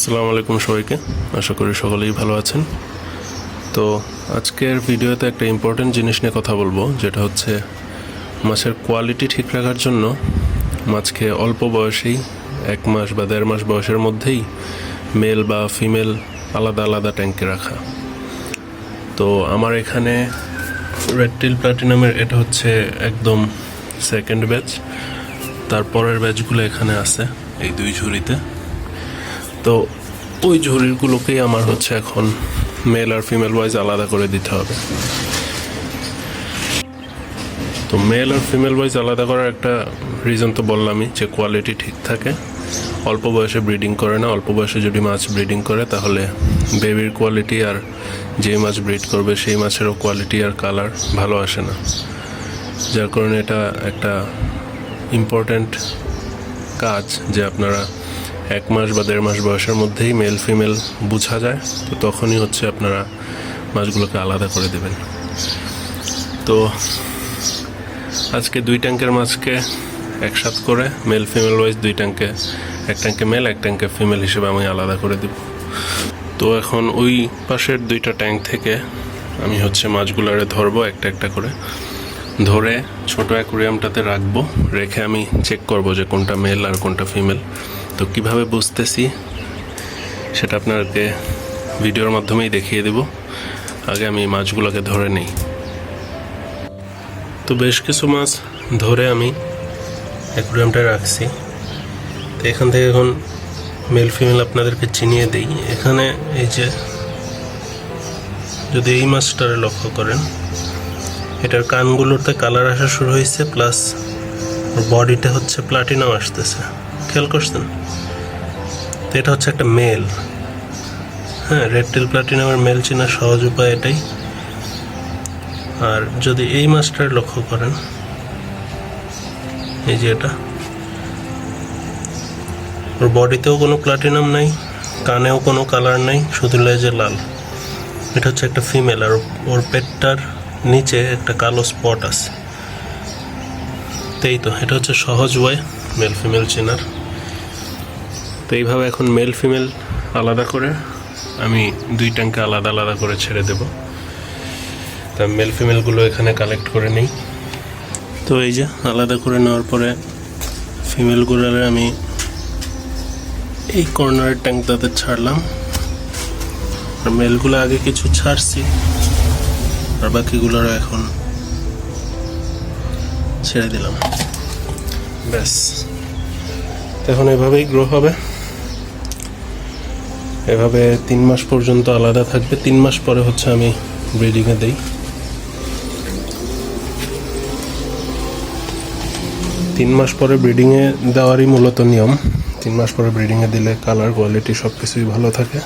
আসসালামু আলাইকুম সবাইকে। আশা করি সকলেই ভালো আছেন। তো আজকের ভিডিওতে একটা ইম্পর্টেন্ট জিনিস নিয়ে কথা বলব, যেটা হচ্ছে মাছের কোয়ালিটি ঠিক রাখার জন্য মাছকে অল্প বয়সেই এক মাস বা দেড় মাস বয়সের মধ্যেই মেল বা ফিমেল আলাদা আলাদা ট্যাঙ্কে রাখা। তো আমার এখানে রেডটিল প্লাটিনামের এটা হচ্ছে একদম সেকেন্ড ব্যাচ তারপরের ব্যাচগুলো এখানে আছে, এই দুই ঝুড়িতে। তো ওই ঝুড়িগুলোকেই আমার হচ্ছে এখন মেল আর ফিমেল ওয়াইজ আলাদা করে দিতে হবে। তো মেল আর ফিমেল ওয়াইজ আলাদা করার একটা রিজন তো বললামই যে কোয়ালিটি ঠিক থাকে। অল্প বয়সে ব্রিডিং করে না, অল্প বয়সে যদি মাছ ব্রিডিং করে তাহলে বেবির কোয়ালিটি আর যে মাছ ব্রিড করবে সেই মাছেরও কোয়ালিটি আর কালার ভালো আসে না। যার কারণে এটা একটা ইম্পর্ট্যান্ট কাজ যে আপনারা এক মাস বা দেড় মাস বয়সের মধ্যেই মেল ফিমেল বোঝা যায়, তো তখনই হচ্ছে আপনারা মাছগুলোকে আলাদা করে দেবেন। তো আজকে দুই ট্যাঙ্কের মাছকে একসাথ করে মেল ফিমেল ওয়াইজ দুই ট্যাঙ্কে এক ট্যাঙ্কে মেল এক ট্যাঙ্কে ফিমেল হিসেবে আমি আলাদা করে দেব। তো এখন ওই পাশের দুইটা ট্যাঙ্ক থেকে আমি হচ্ছে মাছগুলারে ধরবো একটা একটা করে। ধরে ছোট অ্যাকুরিয়ামটাতে রাখব, রেখে আমি চেক করব যে কোনটা মেল আর কোনটা ফিমেল তো কীভাবে বুঝতেছি, সেটা আপনাকে ভিডিওর মাধ্যমেই দেখিয়ে দেব। আগে আমি মাছগুলোকে ধরে নিই। তো বেশ কিছু মাছ ধরে আমি অ্যাকুরিয়ামটা রাখছি। তো এখান থেকে এখন মেল ফিমেল আপনাদেরকে চিনিয়ে দিই। এখানে এই যে, যদি এই মাছটারে লক্ষ্য করেন, এটার কানগুলোতে কালার আসা শুরু হয়েছে, প্লাস বডিটা হচ্ছে প্লাটিনাম আসতেছে। খেয়াল করছেন? তো এটা হচ্ছে একটা মেল হ্যাঁ রেড টেল প্লাটিনামের মেল চেনার সহজ উপায় এটাই। আর যদি এই মাছটার লক্ষ্য করেন, এই যে এটা। ওর বডিতেও কোনো প্লাটিনাম নাই, কানেও কোনো কালার নাই, শুধু লেজে লাল। এটা হচ্ছে একটা ফিমেল আর ওর পেটটার নিচে একটা কালো স্পট আছে। তো এই তো, এটা হচ্ছে সহজ ওয়ে মেল ফিমেল চেনার। তো এইভাবে এখন মেল ফিমেল আলাদা করে আমি দুই ট্যাঙ্কে আলাদা আলাদা করে ছেড়ে দেব। তা মেল ফিমেলগুলো এখানে কালেক্ট করে নিই। তো এই যে আলাদা করে নেওয়ার পরে ফিমেলগুলোরে আমি এই কর্নারের ট্যাঙ্কটাতে ছাড়লাম। আর মেলগুলো আগে কিছু ছাড়ছি, আর বাকিগুলোর এখন ছেড়ে দিলাম। ব্যাস। এখন এভাবেই গ্রো হবে। এভাবে তিন মাস পর্যন্ত আলাদা থাকবে। তিন মাস পরে হচ্ছে আমি ব্রিডিংয়ে দিই। তিন মাস পরে ব্রিডিংয়ে দেওয়ারই মূলত নিয়ম। তিন মাস পরে ব্রিডিংয়ে দিলে কালার কোয়ালিটি সব কিছুই ভালো থাকে।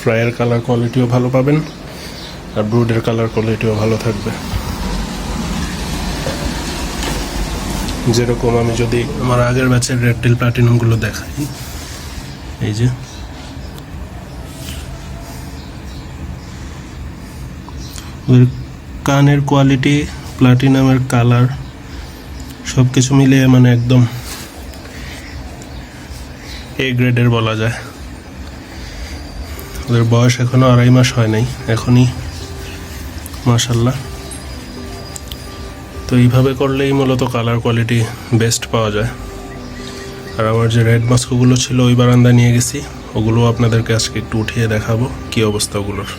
ফ্রাইয়ের কালার কোয়ালিটিও ভালো পাবেন আর ব্রুডের কালার কোয়ালিটিও ভালো থাকবে। যেরকম আমি যদি আমার আগের ব্যাচের রেড রেডটেল প্লাটিনামগুলো দেখাই, এই যে। ওদের কানের কোয়ালিটি প্লাটিনামের কালার সব কিছু মিলিয়ে মানে একদম এ গ্রেডের বলা যায়। ওদের বয়স এখনও আড়াই মাস হয় নাই, এখনই মাশাল্লাহ তো এইভাবে করলেই মূলত কালার কোয়ালিটি বেস্ট পাওয়া যায়। আর আমার যে রেড মাস্কগুলো ছিল ওই বারান্দা নিয়ে গেছি ওগুলো আপনাদেরকে আজকে একটু উঠিয়ে দেখাবো, কী অবস্থা ওগুলোর।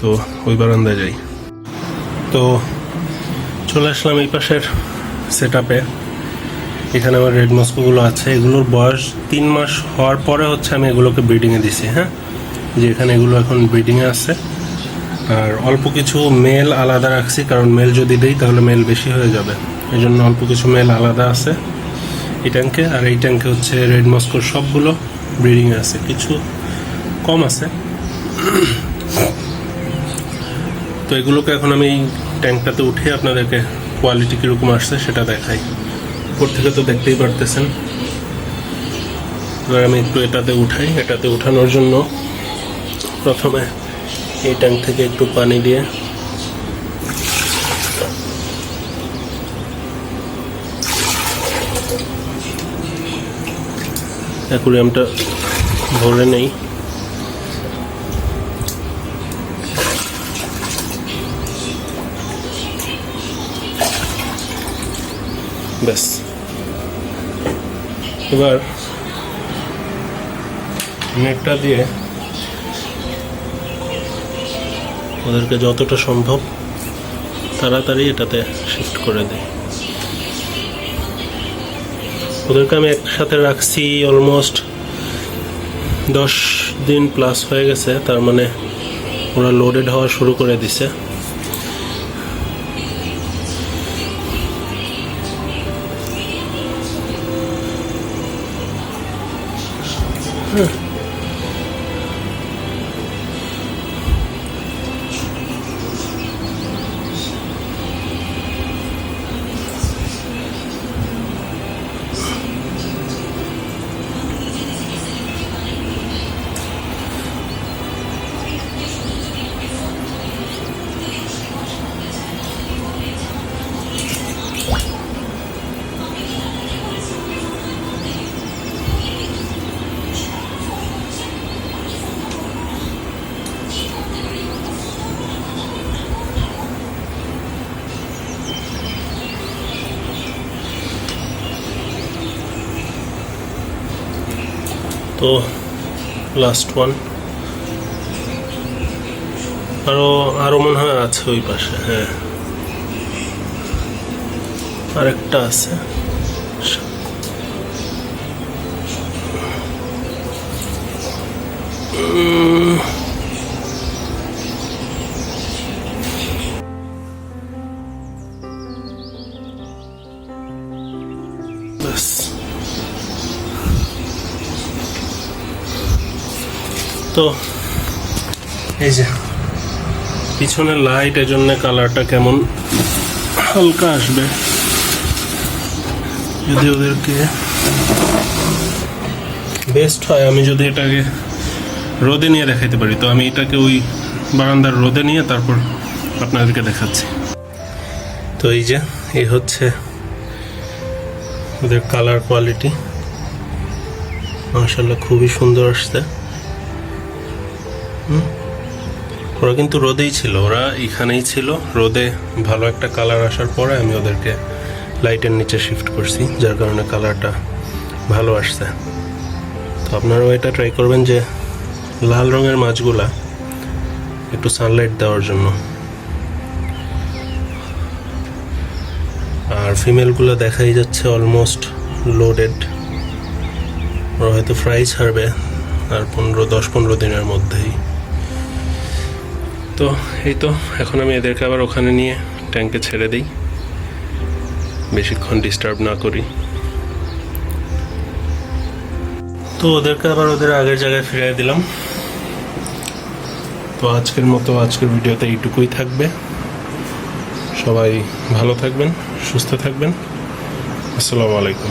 তো ওই বারান্দায় যাই। তো চলে আসলাম এই পাশের সেট আপে এখানে আমার রেড মস্কোগুলো আছে। এগুলোর বয়স তিন মাস হওয়ার পরে হচ্ছে আমি এগুলোকে ব্রিডিংয়ে দিছি হ্যাঁ? যে এখানে এগুলো এখন ব্রিডিংয়ে আছে। আর অল্প কিছু মেল আলাদা রাখছি, কারণ মেল যদি দেই তাহলে মেল বেশি হয়ে যাবে। এই জন্য অল্প কিছু মেল আলাদা আছে এই ট্যাঙ্কে আর এই ট্যাঙ্কে হচ্ছে রেড মস্কোর সবগুলো ব্রিডিংয়ে আছে। কিছু কম আছে। তো এগুলোকে এখন আমি এই ট্যাঙ্কটাতে উঠে আপনাদেরকে কোয়ালিটি কীরকম আসছে সেটা দেখাই। উপর থেকে তো দেখতেই পারতেছেন। এবার আমি একটু এটাতে উঠাই। এটাতে উঠানোর জন্য প্রথমে এই ট্যাঙ্ক থেকে একটু পানি দিয়ে অ্যাকুরিয়ামটা ভরে নেই। ব্যাস এবার নেটটা দিয়ে ওদেরকে যতটা সম্ভব তাড়াতাড়ি এটাতে শিফট করে দিই। ওদেরকে আমি একসাথে রাখছি অলমোস্ট দশ দিন প্লাস হয়ে গেছে, তার মানে ওরা লোডেড হওয়া শুরু করে দিছে। 嗯 তো লাস্ট ওয়ান আরও আরও মনে হয় আছে ওই পাশে হ্যাঁ। আরেকটা আছে। ব্যাস। তো, এই যে, পিছনের লাইটের জন্য কালারটা কেমন? হালকা আসবে। যদি ওদেরকে বেস্ট হয়, আমি যদি এটাকে রোদে নিয়ে দেখাইতে পারি। তো আমি এটাকে ওই বারান্দার রোদে নিয়ে তারপর আপনাদেরকে দেখাচ্ছি। তো এই যে, এই হচ্ছে ওদের কালার কোয়ালিটি মার্শাল্লাহ খুবই সুন্দর আসছে। ওরা কিন্তু রোদেই ছিল, ওরা এখানেই ছিল। রোদে ভালো একটা কালার আসার পরে আমি ওদেরকে লাইটের নিচে শিফট করছি, যার কারণে কালারটা ভালো আসছে। তো আপনারাও এটা ট্রাই করবেন যে লাল রঙের মাছগুলা একটু সানলাইট দেওয়ার জন্য। আর ফিমেলগুলো দেখাই যাচ্ছে অলমোস্ট লোডেড ওরা হয়তো ফ্রাই ছাড়বে আর পনেরো, দশ, পনেরো দিনের মধ্যেই। তো, এই তো, এখন আমি এদেরকে আবার ওখানে নিয়ে ট্যাঙ্কে ছেড়ে দিই। বেশিক্ষণ ডিস্টার্ব না করি। তো ওদেরকে আবার ওদের আগের জায়গায় ফিরিয়ে দিলাম। তো আজকের মতো আজকের ভিডিওতে এইটুকুই থাকবে। সবাই ভালো থাকবেন, সুস্থ থাকবেন। আসসালামু আলাইকুম।